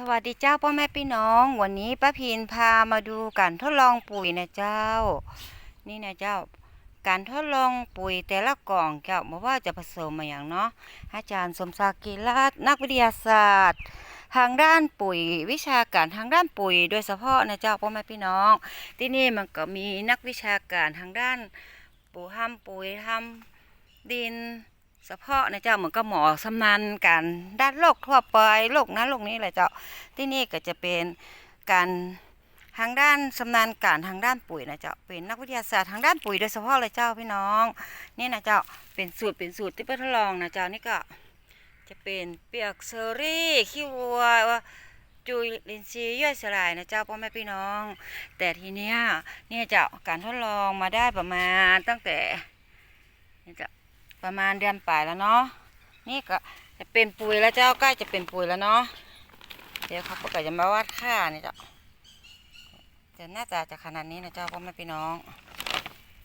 สวัสดีเจ้าพ่อแม่พี่น้อง วันนี้ป้าพินพามาดูการทดลองปุ๋ยนะเจ้า นี่นะเจ้า การทดลองปุ๋ยแต่ละกล่องเจ้าบอกว่าจะผสมมาอย่างเนาะอาจารย์สมศักดิ์กีราชนักวิทยาศาสตร์ ทางด้านปุ๋ยวิชาการทางด้านปุ๋ย โดยเฉพาะนะเจ้าพ่อแม่พี่น้อง ที่นี่มันก็มีนักวิชาการทางด้านปุ๋ยทำปุ๋ยทำดิน เฉพาะนะเจ้าเหมือนกับหมอสำนาญการด้านโรคทั่วไปโรคนั้นโรคนี้แหละเจ้าที่นี่ก็จะเป็นการทางด้านสำนาญการทางด้านปุ๋ยนะเจ้าเป็นนักวิทยาศาสตร์ทางด้านปุ๋ยโดยเฉพาะเลยเจ้าพี่น้อง นี่นะเจ้าเป็นสูตรเป็นสูตรที่เพื่อทดลองนะเจ้านี่ก็จะเป็นเปียกเซอรี่ขี้วัวจุยลินทรีย์ย่อยสลายนะเจ้าพ่อแม่พี่น้อง แต่ทีเนี้ยเนี่ยเจ้าการทดลองมาได้ประมาณตั้งแต่เนี่ยเจ้า ประมาณเดือนปลายแล้วเนาะนี่ก็จะเป็นปุ๋ยแล้วเจ้าใกล้จะเป็นปุ๋ยแล้วเนาะเดี๋ยวเขาก็จะมาวัดค่านี่เจ้าจะหน้าตาจะขนาดนี้นะเจ้าพ่อแม่พี่น้อง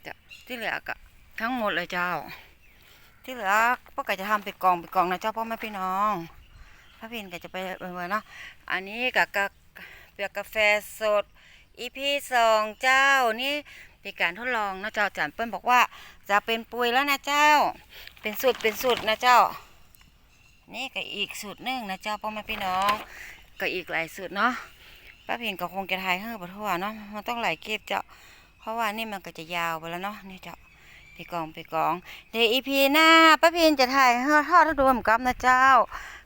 จะที่เหลือก็ทั้งหมดเลยเจ้า ที่เหลือพวกก็จะทำเป็นกองเป็นกองนะเจ้าพ่อแม่พี่น้องพระพินก็จะไปเออเนาะอันนี้กับกะเปียกกาแฟสดอีพีสองเจ้านี่ เป็นการทดลองนะเจ้าจารย์เปิ้ลบอกว่า จะเป็นปุ๋ยแล้วนะเจ้า เป็นสูตรเป็นสูตรนะเจ้า นี่ก็อีกสูตรหนึ่งนะเจ้าพ่อแม่พี่น้อง ก็อีกหลายสูตรเนาะป้าพินก็คงจะทายให้บทั่วเนาะมันต้องหลายเก็บเจ้า เพราะว่านี่มันก็จะยาวไปแล้วเนาะนี่เจ้าไปกองไปกอง เดี๋ยวอีพีหน้าป้าพินจะถ่ายให้ทอดให้ดูเหมือนกับนะเจ้า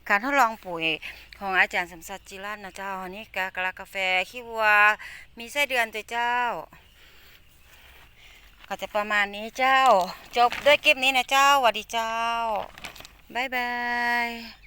การทดลองปุ๋ยของอาจารย์สมศักดิ์จิรัตน์นะเจ้าอันนี้กากะลากาแฟขี้วัว มีไส้เดือนตัวเจ้า ก็จะประมาณนี้เจ้า จบด้วยคลิปนี้นะเจ้าสวัสดีเจ้า บ๊ายบาย